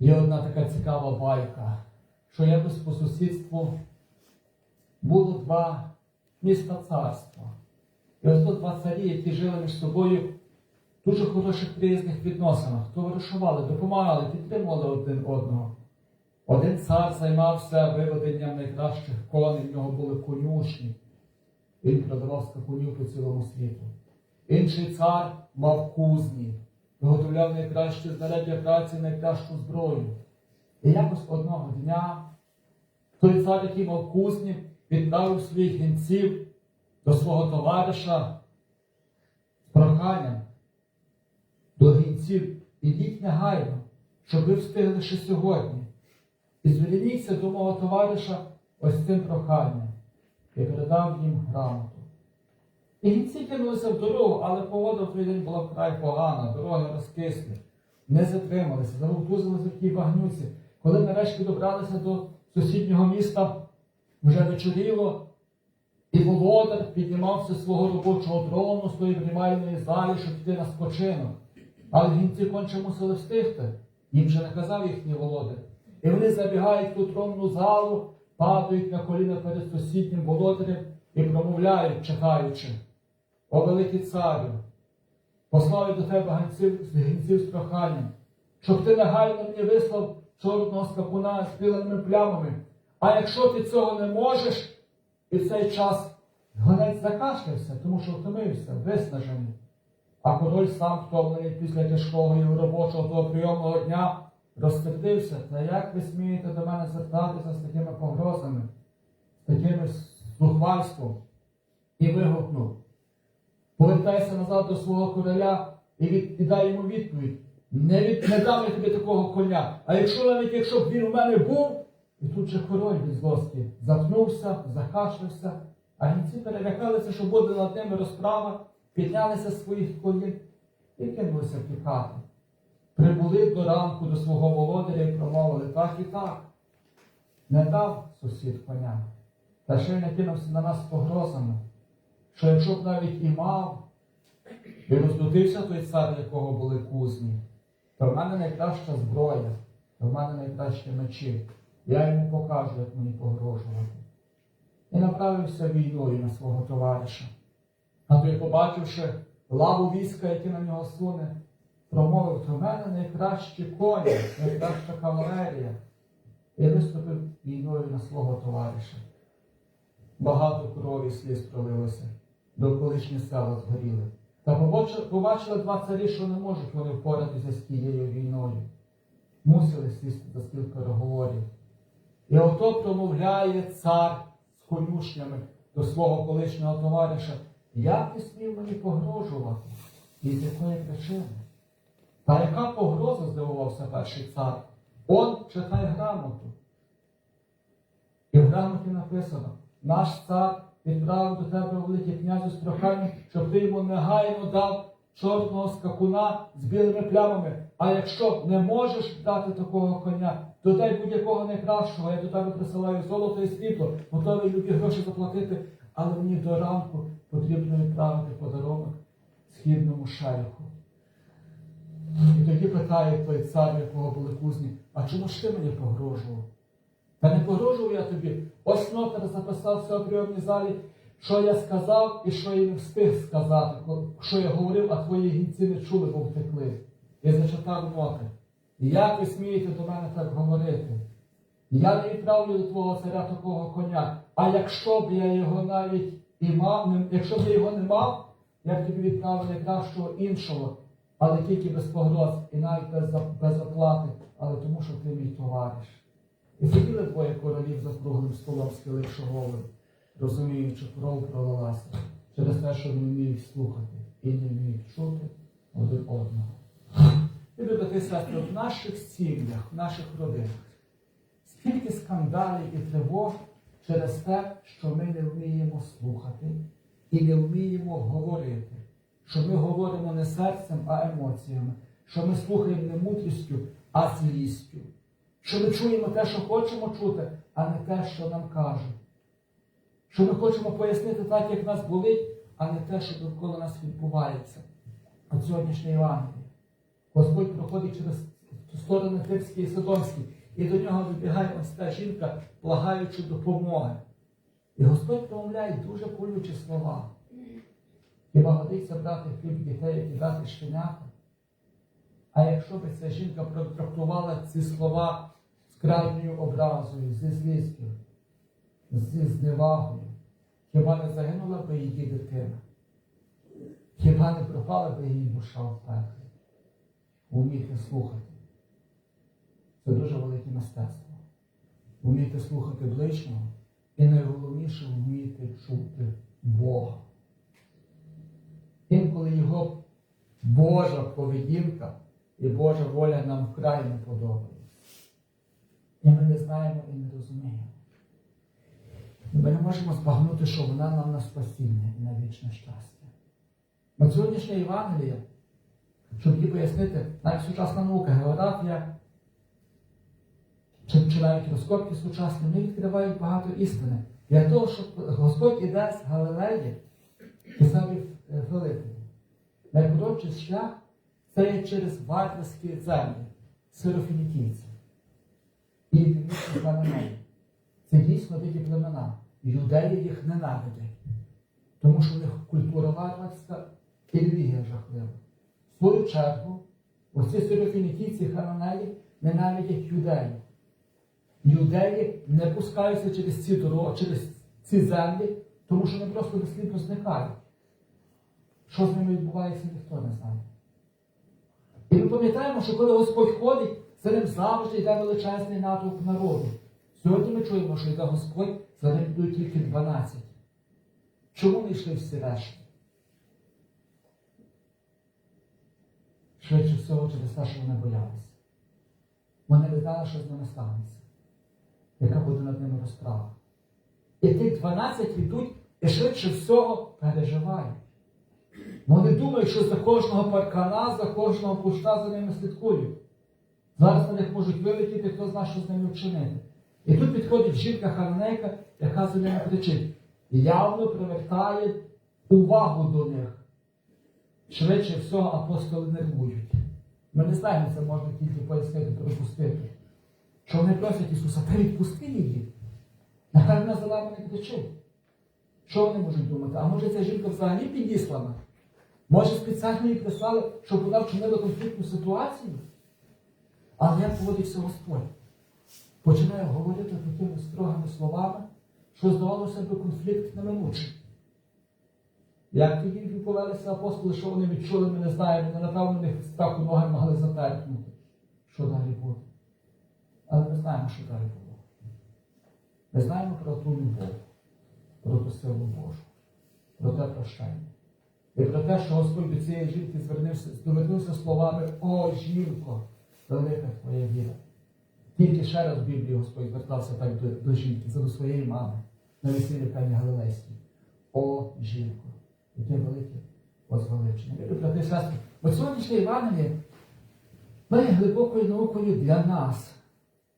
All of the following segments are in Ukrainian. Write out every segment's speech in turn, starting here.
Є одна така цікава байка, що якось по сусідству було два міста царства. І ось тут два царі, які жили між собою в дуже хороших приязних відносинах, товаришували, допомагали, підтримували один одного. Один цар займався виведенням найкращих коней, в нього були конюшні. Він продавав скакунів по цілому світу. Інший цар мав кузні, виготовляв найкращі знаряддя праці, найкращу зброю. І якось одного дня той цар, який мав кузні, відправив своїх гінців до свого товариша з проханням до гінців, ідіть негайно, щоб ви встигли ще сьогодні. І зверніться до мого товариша ось цим проханням і передав їм грамоту. І гінці кинулися в дорогу, але погода в той день була вкрай погана, дороги розкисли, не затрималися, завовтузилися в тій багнюці. Коли нарешті добралися до сусіднього міста, вже вечоріло, і володар піднімався з свого робочого трону з тої приймальної залі, щоб піти на спочинок. Але гінці конче мусили встигти. Їм же наказав їхній володар. І вони забігають в ту тронну залу, падають на коліна перед сусіднім володарем і промовляють, чекаючи. О великий царю, послав до тебе гінців, гінців з проханням, щоб ти негайно мені вислав чорного скакуна з білими плямами. А якщо ти цього не можеш, і в цей час гонець закашлявся, тому що втомився, виснажений. А король сам втомлений після тяжкого його робочого того прийомного дня розсердився. Та як ви смієте до мене звертатися з такими погрозами, з таким зухвальством? І вигукнув. Повертайся назад до свого короля і, від, і дай йому відповідь. Не, від, не дам я тобі такого коня. А якщо навіть якщо б він у мене був, і тут же король від злості заткнувся, закашлявся, а гінці перелякалися, що буде над ними розправа, піднялися з своїх колін і кинулися втікати. Прибули до ранку до свого володаря і промовили так і так. Не дав сусід коня, та ще й накинувся на нас погрозами що якщо б навіть і мав, і роздутився той цар, якого були кузні, то в мене найкраща зброя, то в мене найкращі мечі. Я йому покажу, як мені погрожувати. І направився війною на свого товариша. А той, побачивши лаву війська, яке на нього суне, промовив, то в мене найкращі коні, найкраща кавалерія. І виступив війною на свого товариша. Багато крові сліз пролилося, до колишні села згоріли. Та побачили, два царі, що не можуть вони впоратися з тією війною. Мусили сісти за стіл переговорів. І ото промовляє цар з конюшнями до свого колишнього товариша, як ти смів мені погрожувати? І з якої причини? Та яка погроза, здивувався перший цар? Он читай грамоту. І в грамоті написано, наш цар відправив до тебе великий князю з проханням, щоб ти йому негайно дав чорного скакуна з білими плямами. А якщо не можеш дати такого коня, то дай будь-якого найкращого. Я до тебе присилаю золото і срібло, готовий любі гроші заплатити, але мені до ранку потрібно відправити подарунок східному шейху. І тоді питає той цар, якого були кузні, а чому ж ти мені погрожував? Та не погрожував я тобі. Ось нотар записався у прийомній залі, що я сказав і що я не встиг сказати, що я говорив, а твої гінці не чули, бо втекли. Я зачитав ноти. Як ви смієте до мене так говорити? Я не відправлю до твого царя такого коня. А якщо б я його навіть і мав, якщо б я його не мав, я б тобі відправив найкращого іншого, але тільки без погроз і навіть без, без оплати, але тому, що ти мій товариш. І сиділи двоє королів за круглим столом, схиливши голови, розуміючи, кров пролилася через те, що не вміють слухати і не вміють чути один одного. І сестри, в наших сім'ях, в наших родинах скільки скандалів і тривог через те, що ми не вміємо слухати і не вміємо говорити, що ми говоримо не серцем, а емоціями, що ми слухаємо не мудрістю, а злістю, що ми чуємо те, що хочемо чути, а не те, що нам кажуть. Що ми хочемо пояснити так, як нас болить, а не те, що довкола нас відбувається. От сьогоднішній Євангелії. Господь проходить через в сторону Тирській і Содомській. І до нього вибігає ось та жінка, благаючи допомоги. І Господь промовляє дуже колючі слова. Хіба годиться брати хліб дітей і дати щенята? А якщо б ця жінка протрактувала ці слова з крайньою образою, зі злістю, зі зневагою, хіба не загинула б її дитина? Хіба не пропала б її душа в пеклі? Вміти слухати. Це дуже велике мистецтво. Вміти слухати ближнього і найголовніше вміти чути Бога. Інколи його Божа поведінка і Божа воля нам вкрай не подобається. І ми не знаємо і не розуміємо. Ми не можемо збагнути, що вона нам на спасіння і на вічне щастя. От сьогоднішня Євангелія, щоб її пояснити, навіть сучасна наука, географія, чи, навіть розкопки сучасні, вони відкривають багато істини. Для того, щоб Господь іде з Галилеї і самі Филиппі. Найкоротший шлях це є через варварські землі, сирофінікійці і племена. Це дійсно дикі племена. Юдеї їх ненавидять, тому що в них культура варварська і релігія жахлива. В свою чергу, оці сирофінікійці хананеї ненавидять юдеїв. Юдеї не пускаються через ці дороги, через ці землі, тому що вони просто безслідно зникають. Що з ними відбувається, ніхто не знає. І ми пам'ятаємо, що коли Господь ходить, за ним завжди йде величезний натовп народу. Сьогодні ми чуємо, що йде Господь, за ним йдуть тільки 12. Чому не йшли всі решти? Швидше всього через те, що вони боялися. Вони не знали, що з ними станеться, яка буде над ними розправа. І тих 12 йдуть і швидше всього переживають. Вони думають, що за кожного паркана, за кожного куща за ними слідкують. Зараз на них можуть вилетіти, хто знає, що з ними вчинити. І тут підходить жінка хананейка, яка за ними кричить, явно привертає увагу до них. Швидше всього апостоли нервують. Ми не знаємо, це можна тільки пояснити, припустити. Що вони просять Ісуса, та відпусти її. Напевно, за нами не кричить. Що вони можуть думати? А може ця жінка взагалі підіслана? Може спеціально її прислали, щоб вона вчинила конфліктну ситуацію? Але як поводиться Господь? Починає говорити такими строгими словами, що здавалося б конфлікт неминучий. Як тоді повелися апостоли, що вони відчули, ми не знаємо, не напевно, них страху ноги могли затерпнути. Що далі буде? Але ми знаємо, що далі було. Ми знаємо про ту любов, про ту силу Божу, про те прощення. І про те, що Господь до цієї жінки звернувся, звернувся словами О, жінко, велика твоя віра. Тільки ще раз в Біблії Господь звертався так до, до жінки, до своєї мами, на весіллі Кані Галилейській. О, жінко, яке велике возвеличення. Любі брати і сестри, от сьогоднішнє Євангеліє має глибокою наукою для нас.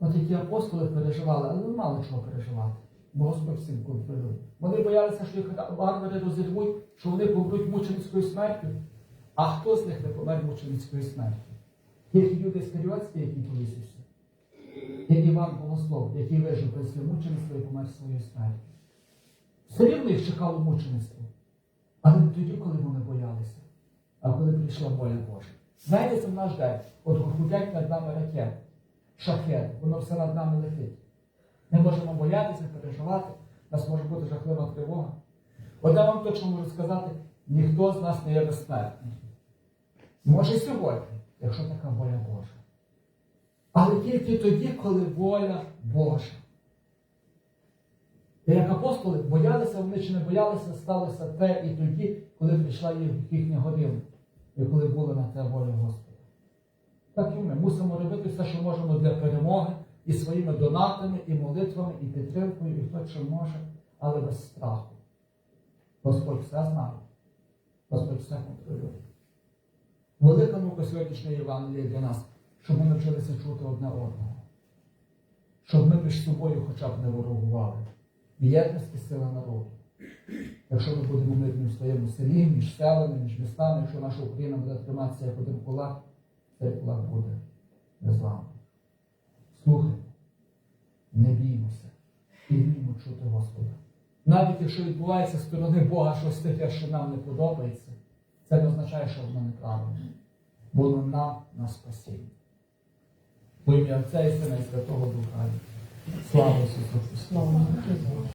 От які апостоли переживали, але не мало чого переживати. Бо Господь всім контролює. Вони боялися, що їх варвари розірвуть, що вони помруть мученицькою смертю. А хто з них не помер мученицькою смертю? Тільки люди Скаріотські, який повісився. І Іван Богослов, який вижив при своє і помер своєю смертю. Все рівно їх чекало мучеництво. Але не тоді, коли вони боялися, а коли прийшла воля Божа. Знаєте, це в наш день. От гудять над нами ракети, шахет, воно все над нами летить. Ми можемо боятися, переживати, у нас може бути жахлива тривога. От я вам точно можу сказати, ніхто з нас не є безсмертний. Може сьогодні, якщо така воля Божа. Але тільки тоді, коли воля Божа. І як апостоли боялися, вони чи не боялися, сталося те і тоді, коли прийшла їхня година, і коли була на те воля Господа. Так і ми мусимо робити все, що можемо для перемоги і своїми донатами, і молитвами, і підтримкою, і хто що може, але без страху. Господь все знає, Господь все контролює. Велика наука сьогоднішньої Євангелії для нас, щоб ми навчилися чути одне одного, щоб ми між собою хоча б не ворогували. В єдності сила народу. Якщо ми будемо мирні в своєму селі, між селами, між містами, якщо наша Україна буде триматися як один кулак, цей кулак буде незламний. Слухайте, не біймося і вміємо чути Господа. Навіть якщо відбувається з сторони Бога щось таке, що нам не подобається, це не означає, що воно неправильне. Воно нам на спасіння. Во ім'я Отця і Сина і Святого Духа. Слава Ісусу Христу!